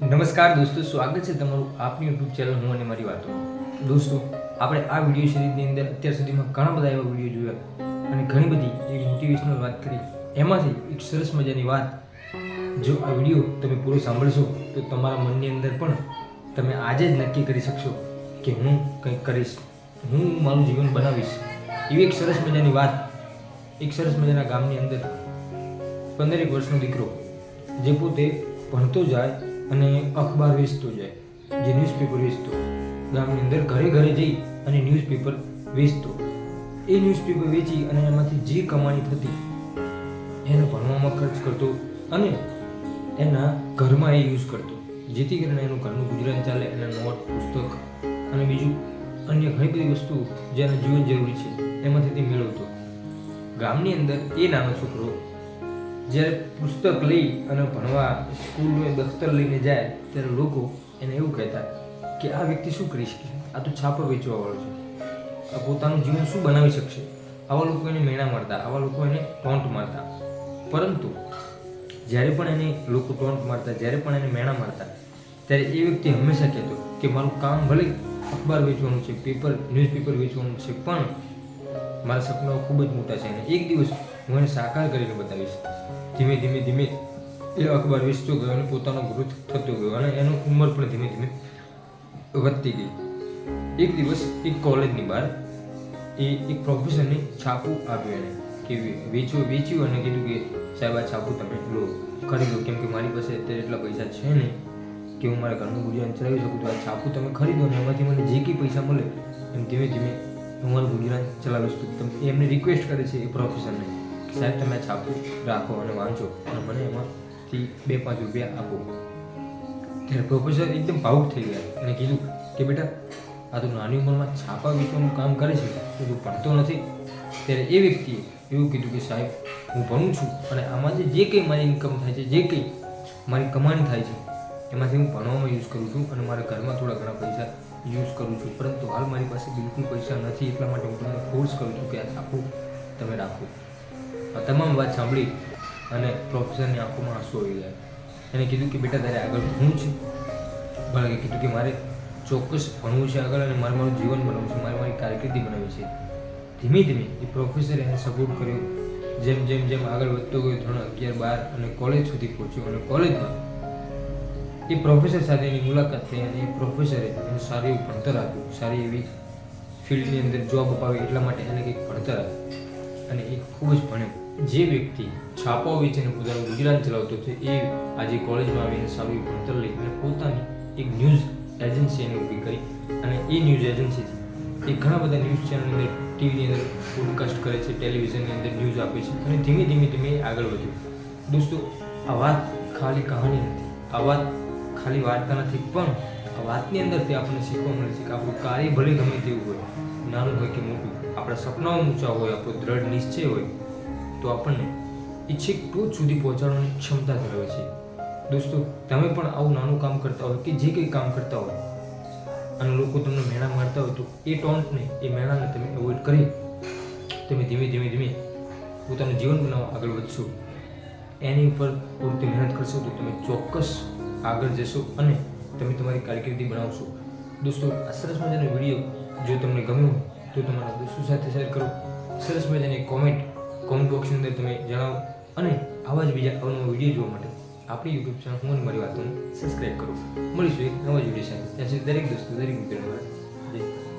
નમસ્કાર દોસ્તો, સ્વાગત છે તમારું આપની યુટ્યુબ ચેનલ હું અને મારી વાતો. દોસ્તો, આપણે આ વીડિયો સિરીઝની અંદર અત્યાર સુધીમાં ઘણા બધા એવા વીડિયો જોયા અને ઘણી બધી એક મોટિવેશનલ વાત કરી. એમાંથી એક સરસ મજાની વાત. જો આ વીડિયો તમે પૂરો સાંભળશો, તો તમારા મનની અંદર પણ તમે આજે જ નક્કી કરી શકશો કે હું કંઈક કરીશ. હું મારું જીવન બનાવીશ. એવી એક સરસ મજાની વાત. એક સરસ મજાના ગામની અંદર પંદરેક વર્ષનો દીકરો, જે પોતે ભણતો જાય અને અખબાર વેચતો જાય, જે ન્યૂઝપેપર વેચતો. ગામની અંદર ઘરે ઘરે જઈ અને ન્યૂઝપેપર વેચતો. એ ન્યૂઝપેપર વેચી અને એમાંથી જે કમાણી થતી, એને ભણવામાં ખર્ચ કરતો અને એના ઘરમાં એ યુઝ કરતો. જેથી કરીને એનું ઘરનું ગુજરાન ચાલે અને નોટ, પુસ્તક અને બીજું અન્ય ઘણી બધી વસ્તુ જેના જીવન જરૂરી છે, એમાંથી તે મેળવતો. ગામની અંદર એ નાનો છોકરો જ્યારે પુસ્તક લઈ અને ભણવા સ્કૂલનું દફતર લઈને જાય, ત્યારે લોકો એને એવું કહેતા કે આ વ્યક્તિ શું કરી શકે? આ તો છાપર વેચવાવાળો છે. આ પોતાનું જીવન શું બનાવી શકશે? આવા લોકો એને મેણા મારતા, આવા લોકો એને ટોન્ટ મારતા. પરંતુ જ્યારે પણ એને લોકો ટોન્ટ મારતા, જ્યારે પણ એને મેણા મારતા, ત્યારે એ વ્યક્તિ હંમેશા કહેતો કે મારું કામ ભલે અખબાર વેચવાનું છે, પેપર, ન્યૂઝપેપર વેચવાનું છે, પણ મારા સપનાઓ ખૂબ જ મોટા છે અને એક દિવસ હું એને સાકાર કરીને બતાવીશ. ધીમે ધીમે ધીમે એ અખબાર વેચતો ગયો અને પોતાનો ગ્રોથ થતો ગયો અને એનો ઉંમર પણ ધીમે ધીમે વધતી ગઈ. એક દિવસ એક કોલેજની બહાર એ એક પ્રોફેસરને છાપું આપ્યું એને કે વેચવું વેચ્યું અને કીધું કે, સાહેબ, આ છાપું તમે લો, ખરીદો, કેમ કે મારી પાસે અત્યારે એટલા પૈસા છે નહીં કે હું મારા ઘરનું ગુજરાન ચલાવી શકું તો આ છાપું તમે ખરીદો ને એમાંથી મને જે કંઈ પૈસા મળે એમ ધીમે ધીમે હું મારું ગુજરાન ચલાવીશ તમે એમને રિક્વેસ્ટ કરે છે એ પ્રોફેસરને સાહેબ, તમે છાપો, રાખો અને વાંચો. અને મને એમાંથી બે, પાંચ રૂપિયા આપો. ત્યારે પ્રોફેસર એકદમ ભાવુક થઈ ગયા અને કીધું કે બેટા, આ તો નાની ઉંમરમાં છાપા વેચવાનું કામ કરે છે. તો તું ભણતો નથી. ત્યારે એ વ્યક્તિએ એવું કીધું કે સાહેબ, હું ભણું છું અને આમાંથી જે કંઈ મારી ઇન્કમ થાય છે, જે કંઈ મારી કમાણી થાય છે, એમાંથી હું ભણવામાં યુઝ કરું છું અને મારા ઘરમાં થોડા ઘણા પૈસા યુઝ કરું છું. પરંતુ હાલ મારી પાસે બિલકુલ પૈસા નથી, એટલા માટે હું તમને ફોર્સ કરું છું કે આ છાપું તમે રાખો. આ તમામ વાત સાંભળી અને પ્રોફેસરની આંખોમાં આંસુ આવી ગયા. એને કીધું કે, બેટા, તારે આગળ ભણવું છે. બાળકે કીધું કે, મારે ચોક્કસ ભણવું છે આગળ અને મારે મારું જીવન બનાવવું છે, મારે મારી કારકિર્દી બનાવી છે. ધીમે ધીમે એ પ્રોફેસરે એને સપોર્ટ કર્યો. જેમ જેમ જેમ આગળ વધતો ગયો ધોરણ અગિયાર બાર અને કોલેજ સુધી પહોંચ્યો. અને કોલેજમાં એ પ્રોફેસર સાથેની મુલાકાત થઈ અને એ પ્રોફેસરે એનું સારું એવું ભણતર આપ્યું. સારી એવી ફિલ્ડની અંદર જોબ અપાવી એટલા માટે એને કંઈક ભણતર આપ્યું. અને એ ખૂબ જ ભણ્યો. જે વ્યક્તિ છાપો વેચીને પોતાનું ગુજરાન ચલાવતો હતો એ આજે કોલેજમાં આવીને સારું એવું ભણતર લઈ અને પોતાની એક ન્યૂઝ એજન્સી એને ઊભી કરી. અને એ ન્યૂઝ એજન્સીથી એ ઘણા બધા ન્યૂઝ ચેનલની અંદર ટીવીની અંદર પોડકાસ્ટ કરે છે ટેલિવિઝનની અંદર ન્યૂઝ આપે છે. અને ધીમે ધીમે ધીમે આગળ વધ્યું. દોસ્તો, આ વાત ખાલી કહાની નથી. આ વાત ખાલી વાર્તા નથી, પણ આ વાતની અંદરથી આપણને શીખવા મળે છે કે આપણું કાર્ય ભલે ગમે તેવું હોય, નાનું હોય કે મોટું, આપણા સપનાઓ ઊંચા હોય, આપણો દ્રઢ નિશ્ચય હોય, તો આપણને ઈચ્છિક ટોચ સુધી પહોંચાડવાની ક્ષમતા ધરાવે છે. દોસ્તો, તમે પણ આવું નાનું કામ કરતા હોય કે જે કંઈ કામ કરતા હોય, અને લોકો તમને મેણા મારતા હોય, તો એ ટોન્ટને, એ મેણાને તમે એવોઈડ કરી, તમે ધીમે ધીમે ધીમે પોતાનું જીવન બનાવવા આગળ વધશો. એની ઉપર પૂરતી મહેનત કરશો તો તમે ચોક્કસ આગળ જશો અને તમે તમારી કારકિર્દી બનાવશો. દોસ્તો, આ સરસ મજાનો વીડિયો જો તમને ગમ્યો તો તમારા દોસ્તો સાથે શેર કરો. સરસ મજાની કોમેન્ટ કોમેન્ટ બોક્સની અંદર તમે જણાવો અને આવા જ બીજા અવનવા વીડિયો જોવા માટે આપણી યુટ્યુબ ચેનલ હું મારી વાતોને સબસ્ક્રાઈબ કરો. મળીશું એક નવા જ વીડિયો સાથે. ત્યાં સુધી દરેક દોસ્તો, દરેક મિત્રો જય